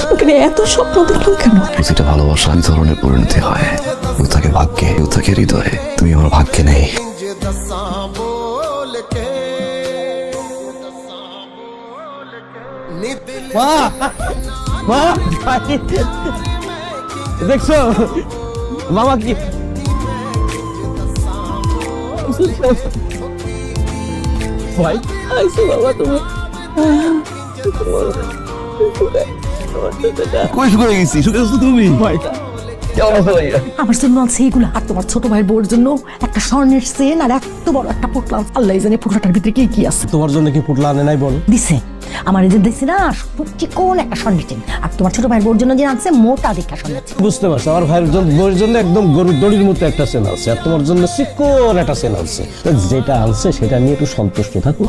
তোমাকে এত স্বপ্ন দেখলাম কেন? প্রতিটা ভালোবাসা দুই ধরনের পরিণতি হয়। কেউ থাকে ভাগ্যে কেউ থাকে হৃদয়ে। তুমি আমার ভাগ্যে নেই। দেখছ? মামা কি? ভাই আইসো বাবা তুমি। কই শুকিয়ে গেছি? শুকিয়ে গেছো তুমি? ভাই কেমন আছো ভাইয়া? আমার জন্য আছে এগুলো আর তোমার ছোট ভাইয়ের বউর জন্য একটা স্বর্ণের সেন আর এত বড় একটা পোটলা আল্লাহ জানে পোটলাটার ভিতরে কি কি আছে। তোমার জন্য কি পুটলা আনে নাই বল? দিছে। আমার এই যে দিছে না কোন একটা স্বর্ণের চেন আর তোমার ছোট ভাইয়ের বউর জন্য যে আনছে মোটা দেখা স্বর্ণের চেন বুঝতে পারছ আমার ভাইয়ের জন্য বউয়ের জন্য একদম গরুর দড়ির মতো একটা সেন আছে আর তোমার জন্য চিকন একটা সেন আছে তো যেটা আনছে সেটা নিয়ে একটু সন্তুষ্ট থাকো।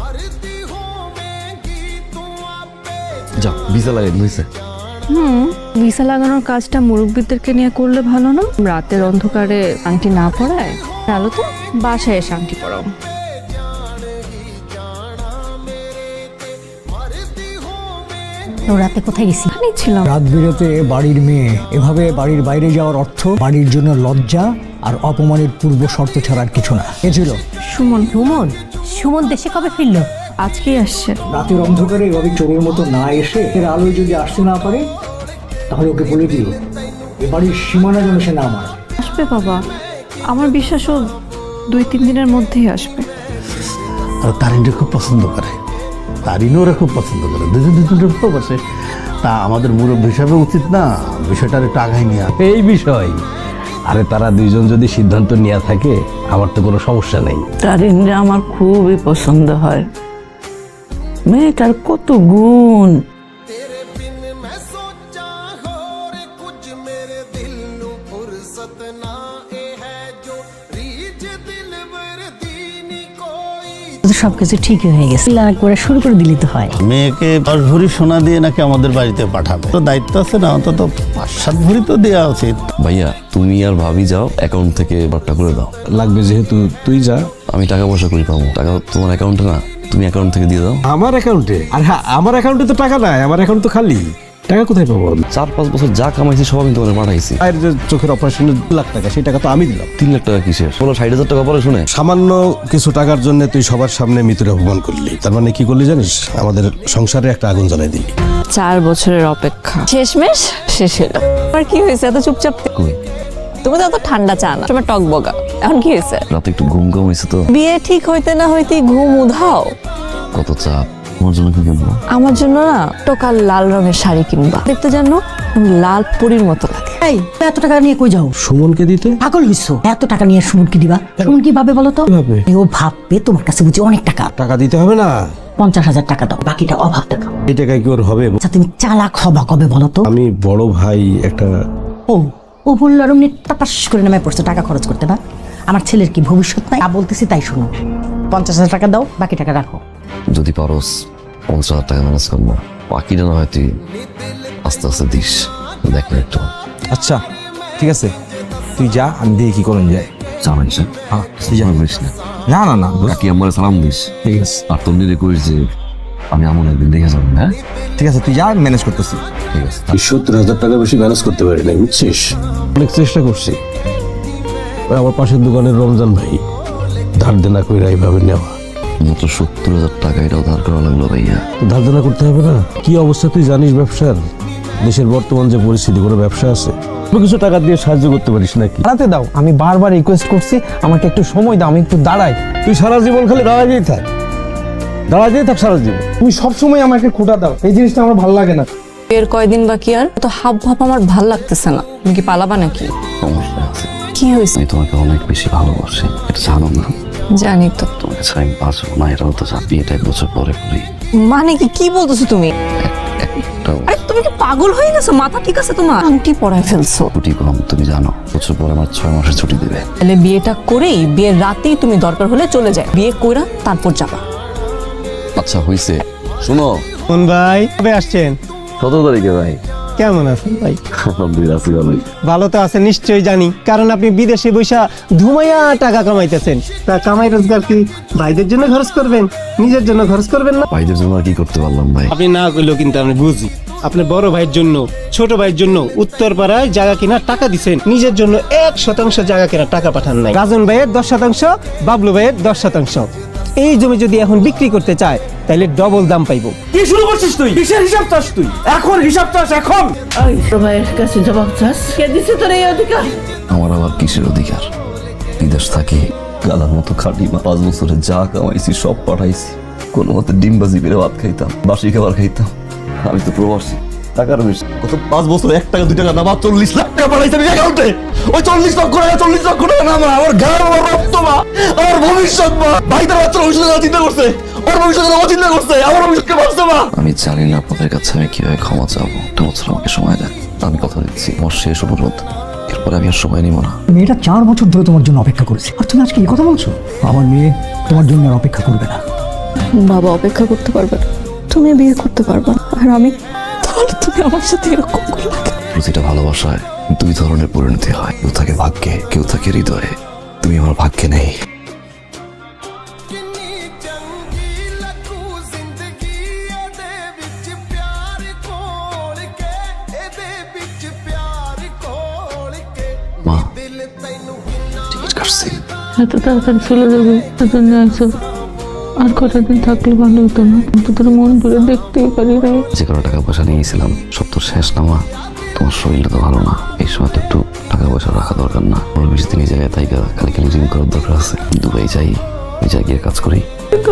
যা ভিসা লাগিয়ে দিয়েছে ভিসা লাগানোর কাজটা মুরব্বীদেরকে নিয়ে করলে ভালো না? রাতের অন্ধকারে আংটি না পড়ায় ভালো তো? বাসায় এসে আংটি পড়াও তো রাতে কোথায় গেছি? এখানেই ছিলাম। রাত বিরতে বাড়ির মেয়ে এভাবে বাড়ির বাইরে যাওয়ার অর্থ বাড়ির জন্য লজ্জা আর অপমানের পূর্ব শর্ত ছাড়া আর কিছু না। এ ছিল। সুমন সুমন? সুমন দেশে কবে ফিরলো? আজকেই আসছে। রাতের অন্ধকারে এভাবে চোরের মতো না এসে এর আলোয় যদি আসতে না পারে তাহলে ওকে বলে দিও এ বাড়ির সীমানা যেন সে না মারে। আসবে বাবা। আমার বিশ্বাস ও দুই তিন দিনের মধ্যেই আসবে। আর তারিনটা খুব পছন্দ করে। তারিনও ওরা খুব পছন্দ করে। দুজন দুজনের ভালোবাসে তা আমাদের মুরব্বী হিসাবে উচিত না বিষয়টার একটু আগায় নিয়ে। আসা। এই বিষয়। আরে তারা দুইজন যদি সিদ্ধান্ত নেওয়া থাকে আমার তো কোনো সমস্যা নেই। তারিনরে আমার খুবই পছন্দ হয়। মেয়েটার কত গুণ। সবকিছু ঠিকই হয়ে গেছে। লাগ শুরু করে দিলি তো হয়। মেয়েকে দশ ভরি সোনা দিয়ে নাকি আমাদের বাড়িতে পাঠাবে? তো দায়িত্ব আছে না অন্তত পাঁচ সাত ভরি তো দেওয়া উচিত। ভাইয়া তুমি আর ভাবি যাও অ্যাকাউন্ট থেকে বারটা করে দাও। লাগবে যেহেতু তুই যা। আমি টাকা পয়সা করি পাবো? টাকা তোমার অ্যাকাউন্টে না? তুমি অ্যাকাউন্ট থেকে দিয়ে দাও। আমার অ্যাকাউন্টে আর হ্যাঁ আমার অ্যাকাউন্টে তো টাকা নাই আমার অ্যাকাউন্ট তো খালি। টাকা কোথায় পাবো আমি? চার পাঁচ বছর যা কামাইছি সব আমি তোমার পাঠাইছি। আর যে চোখের অপারেশনের দু লাখ টাকা সেই টাকা তো আমি দিলাম। তিন লাখ টাকা কিসের? বলো ষাট হাজার টাকা পরে শুনে। সামান্য কিছু টাকার জন্য তুই সবার সামনে মৃত্যুর অপমান করলি। তার মানে কি করলি জানিস? আমাদের সংসারে একটা আগুন জ্বালাই দিলি। চার বছরের অপেক্ষা। শেষমেশ? শেষ হলো। আর কি হয়েছে? এত চুপচাপ? কই? তুমি তো এত ঠান্ডা চা না তোমার টক বগা এখন কি হয়েছে? রাতে একটু ঘুম কম হয়েছে তো। বিয়ে ঠিক হইতে না হইতে ঘুম উধাও। কত চাপ। তোমার জন্য কি কিনবো? আমার জন্য না টোকাল লাল রঙের শাড়ি কিনবা। দেখতে জানো লাল পরীর মতো লাগে। এই এত টাকা নিয়ে কই যাও? সুমনকে দিতে? পাগল হইছো। এত টাকা নিয়ে সুমন কি দিবা সুমন কি ভাবে বলো তো? ভাবে? ও ভাববে তোমার কাছে বুঝি অনেক টাকা। টাকা দিতে হবে না। পঞ্চাশ হাজার টাকা দাও বাকিটা অভাব টাকা এই টাকায় কি ওর হবে? আচ্ছা তুমি চালাক হবা কবে বলো তো? আমি বড় ভাই একটা ও ও বলল আর অমনি টাপাস করে নামে পড়ছে টাকা খরচ করতে না আমার ছেলের কি ভবিষ্যৎ নাই? যা বলতেছি তাই শুনো। পঞ্চাশ হাজার টাকা দাও বাকি টাকা রাখো। যদি পারোস পঞ্চাশ হাজার টাকা ম্যানেজ করব। বাকিটা না হয় তুই আস্তে আস্তে দিস দেখ না একটু। আচ্ছা ঠিক আছে। তুই যা আমি দেখি কি করেন যায়। জানাইস হ্যাঁ না? না না না কাকি আমার সালাম দিস? ঠিক আছে। আর তোর নিয়ে করিস যে আমি এমন একদিন দেখে যাব হ্যাঁ? ঠিক আছে তুই যা ম্যানেজ করতেছি। ঠিক আছে তুই সত্তর হাজার টাকা বেশি ম্যানেজ করতে পারি না বুঝছিস? অনেক চেষ্টা করছি। ওই আমার পাশের দোকানের রমজান ভাই ধার দেনা করে এইভাবে নেওয়া। মাত্র সত্তর হাজার টাকা এটাও ধার করা লাগল ভাইয়া। ধার দেনা করতে হবে না? কি অবস্থা তুই জানিস ব্যবসার? দেশের বর্তমান যে পরিস্থিতি কোনো ব্যবসা আছে? কোনো কিছু টাকা দিয়ে সাহায্য করতে পারিস নাকি? দাঁড়াতে দাও আমি বারবার রিকোয়েস্ট করছি আমাকে একটু সময় দাও আমি একটু দাঁড়াই। তুই সারা জীবন খালি দাঁড়াতেই থাক। দাঁড়াতেই থাক সারা জীবন। তুমি সবসময় আমাকে খোটা দাও এই জিনিসটা আমার ভালো লাগে না। এর কয়দিন বাকি আর? তো হাব ভাব আমার ভালো লাগতেছে না। তুমি কি পালাবা নাকি? সমস্যা আছে। কি হয়েছে? আমি তোমাকে অনেক বেশি ভালোবাসি এটা জানো না? জানি তো। তোমাকে ছাড়া আমি বাঁচবো না এটাও তো বিয়েটা এক বছর পরে করি। মানে কি কি বলতেছো তুমি? আরে তুমি কি পাগল হয়ে গেছো? মাথা ঠিক আছে তোমার? আংটি পরায় ফেলছো। ছুটি কম তুমি জানো বছর পরে আমার ছয় মাসের ছুটি দেবে। তাহলে বিয়েটা করেই বিয়ের রাতেই তুমি দরকার হলে চলে যায়। বিয়ে কইরা তারপর যাবা। আচ্ছা হয়েছে শোনো। কোন ভাই? কবে আসছেন? সতেরো তারিখে ভাই? কেমন আছেন ভাই? আলহামদুলিল্লাহ আছি ভালোই। ভালো তো আছে নিশ্চয়ই জানি। কারণ আপনি বিদেশে বৈশা ধুমাইয়া টাকা কামাইতেছেন। তা কামাই রোজগার কি ভাইদের জন্য খরচ করবেন? নিজের জন্য খরচ করবেন না? ভাইদের জন্য আর কি করতে পারলাম ভাই? আপনি না করলেও কিন্তু আমি বুঝি। আপনার বড় ভাইয়ের জন্য ছোট ভাইয়ের জন্য উত্তর পাড়ায় জায়গা কেনার টাকা দিছেন। নিজের জন্য এক শতাংশ জায়গা কেনার টাকা পাঠান নাই। রাজন ভাইয়ের দশ শতাংশ বাবলু ভাইয়ের দশ শতাংশ। এই জমি যদি এখন বিক্রি করতে চায় তাহলে ডবল দাম পাইবো। কি শুরু করছিস তুই? কিসের হিসাব চাস তুই? এখন হিসাব চাস এখন? ভাইয়ের কাছে জবাব চাস। কে দিছে তোর এই অধিকার? আমার আবার কিসের অধিকার? বিদেশ থাকি গালার মতো খাটি মা পাঁচ বছরে যা কামাইছি সব পাঠাইছি। কোনো মতে ডিমবাজি বেড়ে ভাত খাইতাম বাসি খাবার খাইতাম। আমি তো প্রবাসী। টাকার বেশি। কত পাঁচ বছর এক টাকা দুই টাকা না আমার চল্লিশ লাখ টাকা পাঠাইছি আমি অ্যাকাউন্টে ওই চল্লিশ লক্ষ টাকা চল্লিশ লক্ষ টাকা না আমার আমার আমার রক্ত মা আমার ভবিষ্যৎ মা। ভাই তার বাচ্চার ভবিষ্যৎ কথা চিন্তা করছে। ওর ভবিষ্যৎ ও চিন্তা করছে আমার ভবিষ্যৎকে ভাবছে মা। আমি জানি না আপনাদের কাছে আমি কীভাবে ক্ষমা চাবো। একটা বছর আমাকে সময় দেন আমি কথা দিচ্ছি। আমার শেষ অনুরোধ এরপরে আমি আর সময় নিব না। মেয়েটা চার বছর ধরে তোমার জন্য অপেক্ষা করেছে। আর তুমি আজকে এই কথা বলছো? আমার মেয়ে তোমার জন্য আর অপেক্ষা করবে না। বাবা অপেক্ষা করতে পারবে না। তুমি বিয়ে করতে পারবে না। আর আমি তুমি আমার সাথে এরকম করলে প্রতিটা ভালোবাসায় দুই ধরনের পরিণতি হয়। কেউ থাকে ভাগ্যে কেউ থাকে হৃদয়ে। তুমি আমার ভাগ্যে নেই। মা টিকিট কাটছি এত তাড়াতাড়ি চলে যাবে সেজন্য আইসো আর কটা দিন থাকলে ভালো হতো না? কিন্তু তোর মন ভরে দেখতেই পারি না। যে কোনো টাকা পয়সা নিয়েছিলাম সব তো শেষ না মা। তোমার শরীরটা তো ভালো না। এই সময় তো একটু টাকা পয়সা রাখা দরকার না। ওর বেশি দিন জায়গায় তাই খালি খালি জিম করার দরকার আছে। দুবাই যাই ওই জায়গায় গিয়ে কাজ করি।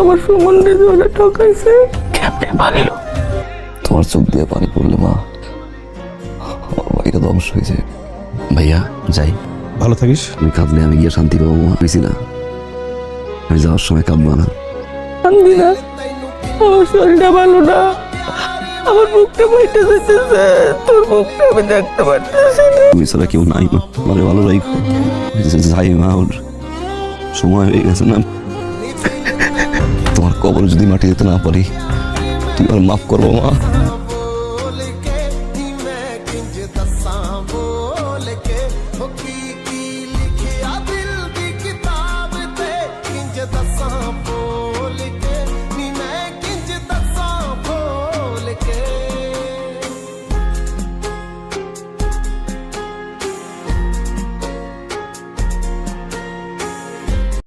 আমার সম্বন্ধে ওরা ঠকাইছে কেমনে পারল তোমার চোখ দিয়ে পানি পড়লে মা। আমার বাড়িটা ধ্বংস হয়েছে ভাইয়া যাই। ভালো থাকিস। তুমি কাঁদলে আমি গিয়ে শান্তি পাবো মা। না আমি যাওয়ার সময় কাঁদবো না। ভাঙবি না। আমার শরীরটা ভালো না। আমার মুখটা বইটা যেতেছে তোর মুখটা আমি দেখতে পারতেছি তুমি ছাড়া কেউ নাই মা। আমার ভালো রাখো যাই মা ওর সময় হয়ে গেছে না। তোমার কবর যদি মাটি দিতে না পারি তুমি আর মাফ করব মা। I'm